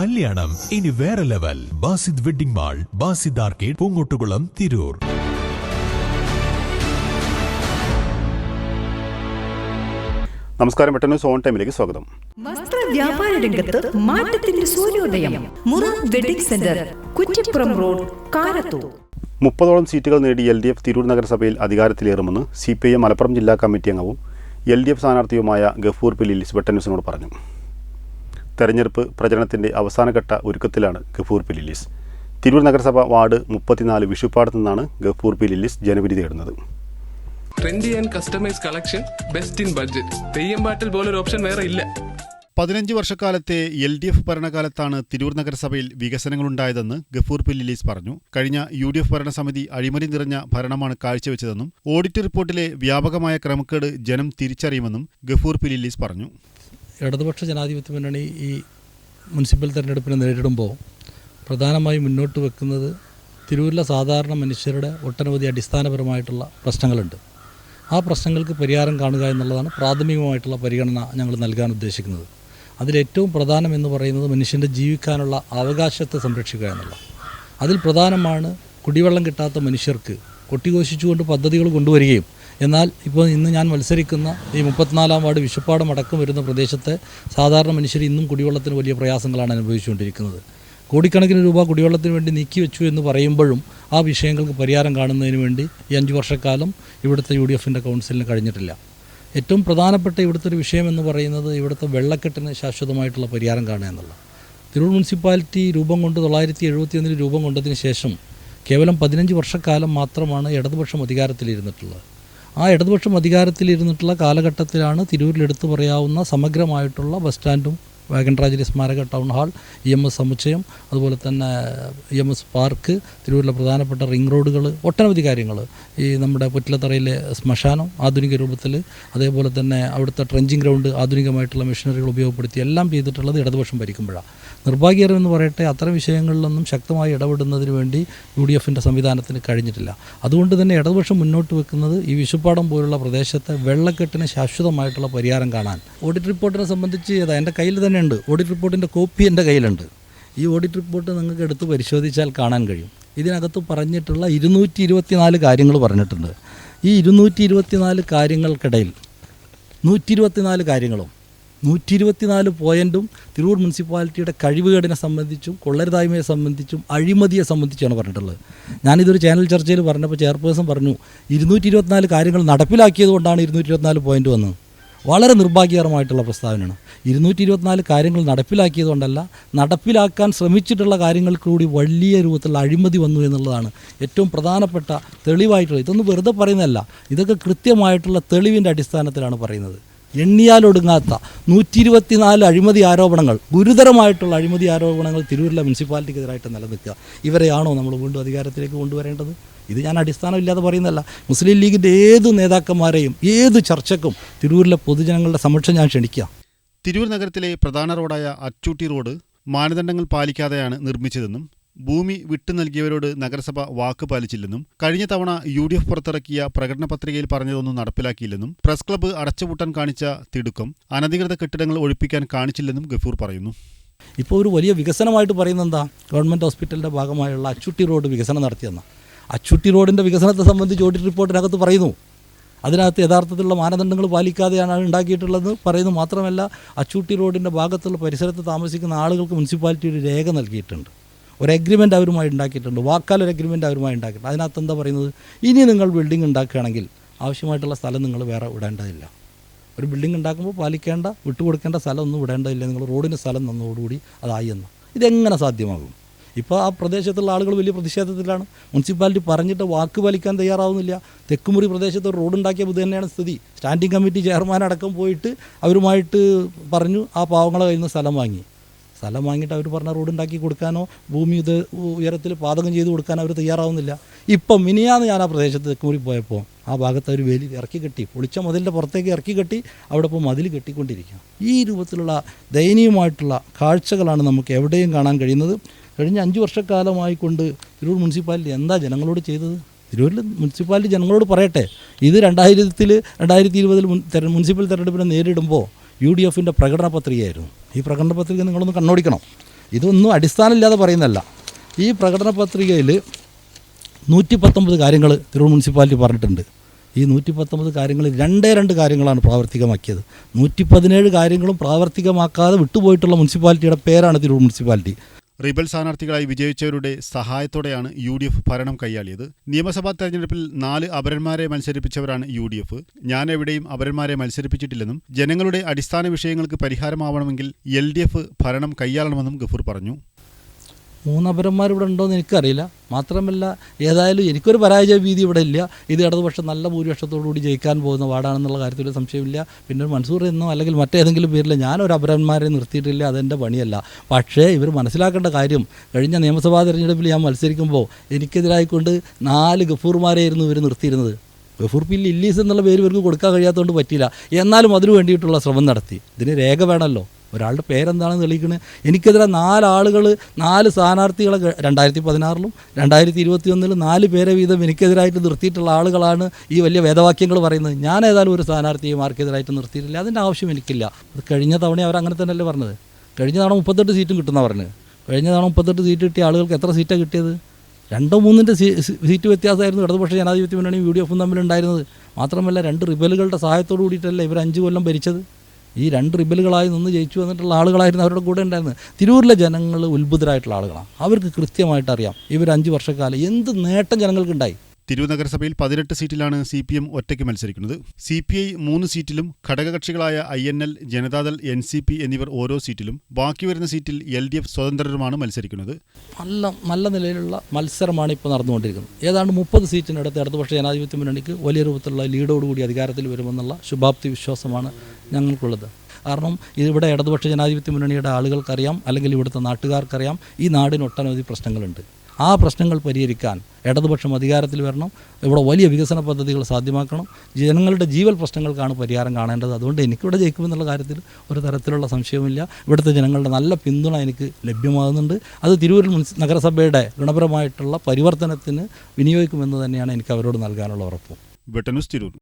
കല്യാണം. ഇനി വേറെ level. Basid wedding mall Basid arcade Poongottukulam Tirur. നമസ്കാരം പെട്ടെന്ന് സോൺ ടൈമിലേക്ക് സ്വാഗതം. വസ്ത്ര വ്യാപാര രംഗത്ത് മാറ്റത്തിന്റെ സൂര്യോദയം. Mura wedding centre Kuttippuram road Karathur. മുപ്പതോളം സീറ്റുകൾ നേടി എൽ ഡി എഫ് തിരൂർ നഗരസഭയിൽ അധികാരത്തിലേറുമെന്ന് C P I M Malappuram ജില്ലാ കമ്മിറ്റി അംഗവും എൽ ഡി എഫ് സ്ഥാനാർത്ഥിയുമായ ഗഫൂർ പിലിൽ വെട്ടന്യൂസിനോട് പറഞ്ഞു. തെരഞ്ഞെടുപ്പ് പ്രചരണത്തിന്റെ അവസാനഘട്ട ഒരുക്കത്തിലാണ് ഗഫൂർ പില്ലിലിസ് തിരൂർ നഗരസഭ വാർഡ് മുപ്പത്തിനാല് വിഷുപ്പാടത്തു നിന്നാണ് ഗഫൂർ പില്ലിലിസ് ജനവിധി തേടുന്നത്. Trendy and customise collection best in budget Theyyam പാട്ടിൽ പോലൊരു ഓപ്ഷൻ വേറെ ഇല്ല. പതിനഞ്ച് വർഷക്കാലത്തെ എൽ ഡി എഫ് ഭരണകാലത്താണ് തിരൂർ നഗരസഭയിൽ വികസനങ്ങളുണ്ടായതെന്ന് ഗഫൂർ പില്ലിലീസ് പറഞ്ഞു. കഴിഞ്ഞ യു ഡി എഫ് ഭരണസമിതി അഴിമതി നിറഞ്ഞ ഭരണമാണ് കാഴ്ചവെച്ചതെന്നും ഓഡിറ്റ് റിപ്പോർട്ടിലെ വ്യാപകമായ ക്രമക്കേട് ജനം തിരിച്ചറിയുമെന്നും ഗഫൂർ പില്ലിലീസ് പറഞ്ഞു. ഇടതുപക്ഷ ജനാധിപത്യ മുന്നണി ഈ മുനിസിപ്പൽ തെരഞ്ഞെടുപ്പിനെ നേരിടുമ്പോൾ പ്രധാനമായും മുന്നോട്ട് വെക്കുന്നത് തിരൂരിലെ സാധാരണ മനുഷ്യരുടെ ഒട്ടനവധി അടിസ്ഥാനപരമായിട്ടുള്ള പ്രശ്നങ്ങളുണ്ട്. ആ പ്രശ്നങ്ങൾക്ക് പരിഹാരം കാണുക എന്നുള്ളതാണ് പ്രാഥമികമായിട്ടുള്ള പരിഗണന ഞങ്ങൾ നൽകാൻ ഉദ്ദേശിക്കുന്നത്. അതിലേറ്റവും പ്രധാനം എന്ന് പറയുന്നത് മനുഷ്യന്റെ ജീവിക്കാനുള്ള അവകാശത്തെ സംരക്ഷിക്കുക എന്നുള്ള അതിൽ പ്രധാനമാണ് കുടിവെള്ളം കിട്ടാത്ത മനുഷ്യർക്ക് കൊട്ടിഘോഷിച്ചുകൊണ്ട് പദ്ധതികൾ കൊണ്ടുവരികയും എന്നാൽ ഇപ്പോൾ ഇന്ന് ഞാൻ മത്സരിക്കുന്ന ഈ മുപ്പത്തിനാലാം വാർഡ് വിഷുപ്പാടം അടക്കം വരുന്ന പ്രദേശത്തെ സാധാരണ മനുഷ്യർ ഇന്നും കുടിവെള്ളത്തിന് വലിയ പ്രയാസങ്ങളാണ് അനുഭവിച്ചുകൊണ്ടിരിക്കുന്നത്. കോടിക്കണക്കിന് രൂപ കുടിവെള്ളത്തിന് വേണ്ടി നീക്കി വെച്ചു എന്ന് പറയുമ്പോഴും ആ വിഷയങ്ങൾക്ക് പരിഹാരം കാണുന്നതിന് വേണ്ടി ഈ അഞ്ച് വർഷക്കാലം ഇവിടുത്തെ യു ഡി എഫിന്റെ കൗൺസിലിന് കഴിഞ്ഞിട്ടില്ല. ഏറ്റവും പ്രധാനപ്പെട്ട ഇവിടുത്തെ ഒരു വിഷയം എന്ന് പറയുന്നത് ഇവിടുത്തെ വെള്ളക്കെട്ടിന് ശാശ്വതമായിട്ടുള്ള പരിഹാരം കാണുക എന്നുള്ള തിരൂർ മുനിസിപ്പാലിറ്റി രൂപം കൊണ്ട് തൊള്ളായിരത്തി എഴുപത്തി ഒന്നിൽ രൂപം കൊണ്ടതിന് ശേഷം കേവലം പതിനഞ്ച് വർഷക്കാലം മാത്രമാണ് ഇടതുപക്ഷം അധികാരത്തിലിരുന്നിട്ടുള്ളത്. ആ ഇടതുപക്ഷം അധികാരത്തിലിരുന്നിട്ടുള്ള കാലഘട്ടത്തിലാണ് തിരൂരിൽ എടുത്തു പറയാവുന്ന സമഗ്രമായിട്ടുള്ള ബസ് സ്റ്റാൻഡും ട്രാജഡി സ്മാരക town hall E M S സമുച്ചയം അതുപോലെ തന്നെ ഇ എം എസ് പാർക്ക് തിരൂരിലെ പ്രധാനപ്പെട്ട റിംഗ് റോഡുകൾ ഒട്ടനവധി കാര്യങ്ങൾ. ഈ നമ്മുടെ പുറ്റിലത്തറയിലെ ശ്മശാനം ആധുനിക രൂപത്തിൽ അതേപോലെ തന്നെ അവിടുത്തെ ട്രെഞ്ചിങ് ഗ്രൗണ്ട് ആധുനികമായിട്ടുള്ള മെഷീനറികൾ ഉപയോഗപ്പെടുത്തി എല്ലാം ചെയ്തിട്ടുള്ളത് ഇടതുപക്ഷം ഭരിക്കുമ്പോഴാണ്. നിർഭാഗ്യകരം എന്ന് പറയട്ടെ അത്തരം വിഷയങ്ങളിലൊന്നും ശക്തമായി ഇടപെടുന്നതിന് വേണ്ടി യു ഡി എഫിന്റെ സംവിധാനത്തിന് കഴിഞ്ഞിട്ടില്ല. അതുകൊണ്ട് തന്നെ ഇടതുപക്ഷം മുന്നോട്ട് വെക്കുന്നത് ഈ വിഷുപ്പാടം പോലുള്ള പ്രദേശത്തെ വെള്ളക്കെട്ടിന് ശാശ്വതമായിട്ടുള്ള പരിഹാരം കാണാൻ. ഓഡിറ്റ് റിപ്പോർട്ടിനെ സംബന്ധിച്ച് ഏതാ എന്റെ കയ്യിൽ തന്നെ ഉണ്ട് ഓഡിറ്റ് റിപ്പോർട്ടിന്റെ കോപ്പി എന്റെ കയ്യിലുണ്ട്. ഈ ഓഡിറ്റ് റിപ്പോർട്ട് നിങ്ങൾക്ക് എടുത്ത് പരിശോധിച്ചാൽ കാണാൻ കഴിയും. ഇതിനകത്ത് പറഞ്ഞിട്ടുള്ള ഇരുന്നൂറ്റി ഇരുപത്തിനാല് കാര്യങ്ങൾ പറഞ്ഞിട്ടുണ്ട്. ഈ ഇരുന്നൂറ്റി ഇരുപത്തിനാല് കാര്യങ്ങൾക്കിടയിൽ നൂറ്റി ഇരുപത്തിനാല് കാര്യങ്ങളും നൂറ്റി ഇരുപത്തിനാല് പോയിന്റും തിരൂർ മുനിസിപ്പാലിറ്റിയുടെ കഴിവുകേടിനെ സംബന്ധിച്ചും കൊള്ളരുതായ്മയെ സംബന്ധിച്ചും അഴിമതിയെ സംബന്ധിച്ചാണ് പറഞ്ഞിട്ടുള്ളത്. ഞാനിതൊരു ചാനൽ ചർച്ചയിൽ പറഞ്ഞപ്പോൾ ചെയർപേഴ്സൺ പറഞ്ഞു ഇരുന്നൂറ്റി കാര്യങ്ങൾ നടപ്പിലാക്കിയത് കൊണ്ടാണ് ഇരുന്നൂറ്റി പോയിന്റ് വന്നത്. വളരെ നിർഭാഗ്യകരമായിട്ടുള്ള പ്രസ്താവനയാണ്. ഇരുന്നൂറ്റി ഇരുപത്തിനാല് കാര്യങ്ങൾ നടപ്പിലാക്കിയതുകൊണ്ടല്ല നടപ്പിലാക്കാൻ ശ്രമിച്ചിട്ടുള്ള കാര്യങ്ങൾ കൂടി വലിയ രൂപത്തിലുള്ള അഴിമതി വന്നു എന്നുള്ളതാണ് ഏറ്റവും പ്രധാനപ്പെട്ട തെളിവായിട്ടുള്ളത്. ഇതൊന്നും വെറുതെ പറയുന്നതല്ല ഇതൊക്കെ കൃത്യമായിട്ടുള്ള തെളിവിന്റെ അടിസ്ഥാനത്തിലാണ് പറയുന്നത്. എണ്ണിയാലൊടുങ്ങാത്ത നൂറ്റി ഇരുപത്തിനാല് അഴിമതി ആരോപണങ്ങൾ ഗുരുതരമായിട്ടുള്ള അഴിമതി ആരോപണങ്ങൾ തിരൂരിലെ മുനിസിപ്പാലിറ്റിക്കെതിരായിട്ട് നിലനിൽക്കുക. ഇവരെയാണോ നമ്മൾ വീണ്ടും അധികാരത്തിലേക്ക് കൊണ്ടുവരേണ്ടത്? ഇത് ഞാൻ അടിസ്ഥാനമില്ലാതെ പറയുന്നതല്ല. മുസ്ലിം ലീഗിന്റെ ഏത് നേതാക്കന്മാരെയും ഏത് ചർച്ചക്കും തിരൂരിലെ പൊതുജനങ്ങളുടെ സമക്ഷം ഞാൻ ക്ഷണിക്കുക. തിരൂർ നഗരത്തിലെ പ്രധാന റോഡായ അച്ചൂട്ടി റോഡ് മാനദണ്ഡങ്ങൾ പാലിക്കാതെയാണ് നിർമ്മിച്ചതെന്നും ഭൂമി വിട്ടു നൽകിയവരോട് നഗരസഭ വാക്ക് പാലിച്ചില്ലെന്നും കഴിഞ്ഞ തവണ യു ഡി എഫ് പുറത്തിറക്കിയ പ്രകടന പത്രികയിൽ പറഞ്ഞതൊന്നും നടപ്പിലാക്കിയില്ലെന്നും പ്രസ് ക്ലബ്ബ് അടച്ചുപൂട്ടാൻ കാണിച്ച തിടുക്കം അനധികൃത കെട്ടിടങ്ങൾ ഒഴിപ്പിക്കാൻ കാണിച്ചില്ലെന്നും ഗഫൂർ പറയുന്നു. ഇപ്പോൾ ഒരു വലിയ വികസനമായിട്ട് പറയുന്നത് എന്താ? ഗവൺമെന്റ് ഹോസ്പിറ്റലിന്റെ ഭാഗമായുള്ള അച്ചുട്ടി റോഡ് വികസനം നടത്തിയെന്ന. അച്ചുട്ടി റോഡിന്റെ വികസനത്തെ സംബന്ധിച്ച് ഓഡിറ്റ് റിപ്പോർട്ടിനകത്ത് പറയുന്നു. അതിനകത്ത് യഥാർത്ഥത്തിലുള്ള മാനദണ്ഡങ്ങൾ പാലിക്കാതെയാണ് ഉണ്ടാക്കിയിട്ടുള്ളത് പറയുന്നു മാത്രമല്ല അച്ചൂട്ടി റോഡിന്റെ ഭാഗത്തുള്ള പരിസരത്ത് താമസിക്കുന്ന ആളുകൾക്ക് മുനിസിപ്പാലിറ്റി ഒരു രേഖ നൽകിയിട്ടുണ്ട്. ഒരു എഗ്രിമെന്റ് അവരുമായി ഉണ്ടാക്കിയിട്ടുണ്ട്. വാക്കാൽ ഒരു എഗ്രിമെന്റ് അവരുമായി ഉണ്ടാക്കിയിട്ടുണ്ട്. അതിനകത്ത് എന്താ പറയുന്നത്? ഇനി നിങ്ങൾ ബിൽഡിംഗ് ഉണ്ടാക്കുകയാണെങ്കിൽ ആവശ്യമായിട്ടുള്ള സ്ഥലം നിങ്ങൾ വേറെ വിടേണ്ടതില്ല. ഒരു ബിൽഡിംഗ് ഉണ്ടാക്കുമ്പോൾ പാലിക്കേണ്ട വിട്ടുകൊടുക്കേണ്ട സ്ഥലം ഒന്നും വിടേണ്ടതില്ല. നിങ്ങൾ റോഡിന് സ്ഥലം തന്നതോടുകൂടി അതായി എന്ന്. ഇതെങ്ങനെ സാധ്യമാകും? ഇപ്പോൾ ആ പ്രദേശത്തുള്ള ആളുകൾ വലിയ പ്രതിഷേധത്തിലാണ്. മുനിസിപ്പാലിറ്റി പറഞ്ഞിട്ട് വാക്ക് പാലിക്കാൻ തയ്യാറാവുന്നില്ല. തെക്കുമുറി പ്രദേശത്ത് ഒരു റോഡ് ഉണ്ടാക്കിയ ഇത് തന്നെയാണ് സ്ഥിതി. സ്റ്റാൻഡിംഗ് കമ്മിറ്റി ചെയർമാൻ അടക്കം പോയിട്ട് അവരുമായിട്ട് പറഞ്ഞു ആ പാവങ്ങളെ കയ്യിൽ നിന്ന് സ്ഥലം വാങ്ങി. സ്ഥലം വാങ്ങിയിട്ട് അവർ പറഞ്ഞ റോഡ് ഉണ്ടാക്കി കൊടുക്കാനോ ഭൂമി ഇത് ഉയരത്തിൽ പാതകം ചെയ്ത് കൊടുക്കാനോ അവർ തയ്യാറാവുന്നില്ല. ഇപ്പം മിനിയാന്ന് ഞാൻ ആ പ്രദേശത്ത് കൂടി പോയപ്പോൾ ആ ഭാഗത്ത് അവർ വേലി ഇറക്കി കെട്ടി പൊളിച്ച മതിലിന്റെ പുറത്തേക്ക് ഇറക്കി കെട്ടി അവിടെ ഇപ്പോൾ മതിൽ കെട്ടിക്കൊണ്ടിരിക്കുക ഈ രൂപത്തിലുള്ള ദയനീയമായിട്ടുള്ള കാഴ്ചകളാണ് നമുക്ക് എവിടെയും കാണാൻ കഴിയുന്നത്. കഴിഞ്ഞ അഞ്ച് വർഷക്കാലമായി കൊണ്ട് തിരൂർ മുനിസിപ്പാലിറ്റി എന്താ ജനങ്ങളോട് ചെയ്തത്? തിരൂരിൽ മുനിസിപ്പാലിറ്റി ജനങ്ങളോട് പറയട്ടെ. ഇത് രണ്ടായിരത്തിൽ രണ്ടായിരത്തി ഇരുപതിൽ മുനിസിപ്പൽ തെരഞ്ഞെടുപ്പിനെ നേരിടുമ്പോൾ യു ഡി എഫിന്റെ പ്രകടന പത്രികയായിരുന്നു ഈ പ്രകടന പത്രിക നിങ്ങളൊന്ന് കണ്ണോടിക്കണം. ഇതൊന്നും അടിസ്ഥാനമില്ലാതെ പറയുന്നതല്ല. ഈ പ്രകടന പത്രികയിൽ നൂറ്റി പത്തൊമ്പത് കാര്യങ്ങൾ തിരൂർ മുനിസിപ്പാലിറ്റി പറഞ്ഞിട്ടുണ്ട്. ഈ നൂറ്റി പത്തൊമ്പത് കാര്യങ്ങൾ രണ്ടേ രണ്ട് കാര്യങ്ങളാണ് പ്രാവർത്തികമാക്കിയത്. നൂറ്റി പതിനേഴ് കാര്യങ്ങളും പ്രാവർത്തികമാക്കാതെ വിട്ടുപോയിട്ടുള്ള മുനിസിപ്പാലിറ്റിയുടെ പേരാണ് തിരൂർ മുനിസിപ്പാലിറ്റി. റിബൽ സ്ഥാനാർത്ഥികളായി വിജയിച്ചവരുടെ സഹായത്തോടെയാണ് യു ഡി എഫ് ഭരണം കൈയാളിയത്. നിയമസഭാ തെരഞ്ഞെടുപ്പിൽ നാല് അപരന്മാരെ മത്സരിപ്പിച്ചവരാണ് യു ഡി എഫ്. ഞാൻ എവിടെയും അപരന്മാരെ മത്സരിപ്പിച്ചിട്ടില്ലെന്നും ജനങ്ങളുടെ അടിസ്ഥാന വിഷയങ്ങൾക്ക് പരിഹാരമാവണമെങ്കിൽ എൽ ഡി എഫ് ഭരണം കൈയാളണമെന്നും ഗഫൂർ പറഞ്ഞു. മൂന്നപരന്മാർ ഇവിടെ ഉണ്ടോയെന്ന് എനിക്കറിയില്ല. മാത്രമല്ല ഏതായാലും എനിക്കൊരു പരാജയ ഭീതി ഇവിടെ ഇല്ല. ഇത് ഇടതുപക്ഷം നല്ല ഭൂരിപക്ഷത്തോടുകൂടി ജയിക്കാൻ പോകുന്ന വാടാണെന്നുള്ള കാര്യത്തിൽ സംശയമില്ല പിന്നെ മൻസൂർ എന്നോ അല്ലെങ്കിൽ മറ്റേതെങ്കിലും പേരിൽ ഞാനൊരു അപരന്മാരെ നിർത്തിയിട്ടില്ല അതെന്റെ പണിയല്ല. പക്ഷേ ഇവർ മനസ്സിലാക്കേണ്ട കാര്യം കഴിഞ്ഞ നിയമസഭാ തെരഞ്ഞെടുപ്പിൽ ഞാൻ മത്സരിക്കുമ്പോൾ എനിക്കെതിരായിക്കൊണ്ട് നാല് ഗഫൂർമാരെയായിരുന്നു ഇവർ നിർത്തിയിരുന്നത്. ഗഫൂർ പിൽ ഇല്ലീസ് എന്നുള്ള പേര് ഇവർക്ക് കൊടുക്കാൻ കഴിയാത്തതുകൊണ്ട് പറ്റിയില്ല. എന്നാലും അതിനു വേണ്ടിയിട്ടുള്ള ശ്രമം നടത്തി. ഇതിന് രേഖ വേണമല്ലോ. ഒരാളുടെ പേരെന്താണെന്ന് തെളിയിക്കുന്നത് എനിക്കെതിരെ നാലാളുകൾ നാല് സ്ഥാനാർത്ഥികളെ രണ്ടായിരത്തി പതിനാറിലും രണ്ടായിരത്തി ഇരുപത്തി ഒന്നിലും നാല് പേരെ വീതം എനിക്കെതിരായിട്ട് നിർത്തിയിട്ടുള്ള ആളുകളാണ് ഈ വലിയ വേദവാക്യങ്ങൾ പറയുന്നത്. ഞാൻ ഏതായാലും ഒരു സ്ഥാനാർത്ഥിയെ മാർക്കെതിരായിട്ട് നിർത്തിയിട്ടില്ല. അതിന്റെ ആവശ്യം എനിക്കില്ല. അത് കഴിഞ്ഞ തവണ അവർ അങ്ങനെ തന്നെയല്ലേ പറഞ്ഞത്? കഴിഞ്ഞ തവണ മുപ്പത്തെട്ട് സീറ്റും കിട്ടുന്ന പറഞ്ഞത്. കഴിഞ്ഞ തവണ മുപ്പത്തെട്ട് സീറ്റ് കിട്ടിയ ആളുകൾക്ക് എത്ര സീറ്റാണ് കിട്ടിയത്? രണ്ടോ മൂന്നിന്റെ സീറ്റ് വ്യത്യാസമായിരുന്നു. ഇടതുപക്ഷ ജനാധിപത്യ മുന്നണിയും യു ഡി എഫും തമ്മിലുണ്ടായിരുന്നത്. മാത്രമല്ല രണ്ട് റിബലുകളുടെ സഹായത്തോടു കൂടിയിട്ടല്ല ഇവർ അഞ്ച് കൊല്ലം ഭരിച്ചത്? ഈ രണ്ട് റിബലുകളായി നിന്ന് ജയിച്ചു വന്നിട്ടുള്ള ആളുകളായിരുന്നു അവരുടെ കൂടെ ഉണ്ടായിരുന്നത്. തിരൂരിലെ ജനങ്ങൾ ഉത്ഭുതരായിട്ടുള്ള ആളുകളാണ്. അവർക്ക് കൃത്യമായിട്ട് അറിയാം. ഇവർ അഞ്ച് വർഷക്കാലം എന്ത് നേട്ടം ജനങ്ങൾക്കുണ്ടായി? തിരൂർ നഗരസഭയിൽ പതിനെട്ട് സീറ്റിലാണ് സി പി എം ഒറ്റയ്ക്ക് മത്സരിക്കുന്നത്. സി പി ഐ മൂന്ന് സീറ്റിലും ഘടകകക്ഷികളായ I N L Janata Dal N C P എന്നിവർ ഓരോ സീറ്റിലും ബാക്കി വരുന്ന സീറ്റിൽ എൽ ഡി എഫ് സ്വതന്ത്രരുമാണ് മത്സരിക്കുന്നത്. നല്ല നല്ല നിലയിലുള്ള മത്സരമാണ് ഇപ്പോൾ നടന്നുകൊണ്ടിരിക്കുന്നത്. ഏതാണ്ട് മുപ്പത് സീറ്റിനടുത്ത് ഇടതുപക്ഷ ജനാധിപത്യ മുന്നണിക്ക് വലിയ രൂപത്തിലുള്ള ലീഡോടുകൂടി അധികാരത്തിൽ വരുമെന്നുള്ള ശുഭാപ്തി വിശ്വാസമാണ് ഞങ്ങൾക്കുള്ളത്. കാരണം ഇവിടെ ഇടതുപക്ഷ ജനാധിപത്യ മുന്നണിയുടെ ആളുകൾക്കറിയാം അല്ലെങ്കിൽ ഇവിടുത്തെ നാട്ടുകാർക്കറിയാം ഈ നാടിന് ഒട്ടനവധി പ്രശ്നങ്ങളുണ്ട്. ആ പ്രശ്നങ്ങൾ പരിഹരിക്കാൻ ഇടതുപക്ഷം അധികാരത്തിൽ വരണം. ഇവിടെ വലിയ വികസന പദ്ധതികൾ സാധ്യമാക്കണം. ജനങ്ങളുടെ ജീവൽ പ്രശ്നങ്ങൾക്കാണ് പരിഹാരം കാണേണ്ടത്. അതുകൊണ്ട് എനിക്കിവിടെ ജയിക്കുമെന്നുള്ള കാര്യത്തിൽ ഒരു തരത്തിലുള്ള സംശയവുമില്ല. ഇവിടുത്തെ ജനങ്ങളുടെ നല്ല പിന്തുണ എനിക്ക് ലഭ്യമാകുന്നുണ്ട്. അത് തിരൂരിൽ നഗരസഭയുടെ ഗുണപരമായിട്ടുള്ള പരിവർത്തനത്തിന് വിനിയോഗിക്കുമെന്ന് തന്നെയാണ് എനിക്ക് അവരോട് നൽകാനുള്ള ഉറപ്പ്. തിരൂർ.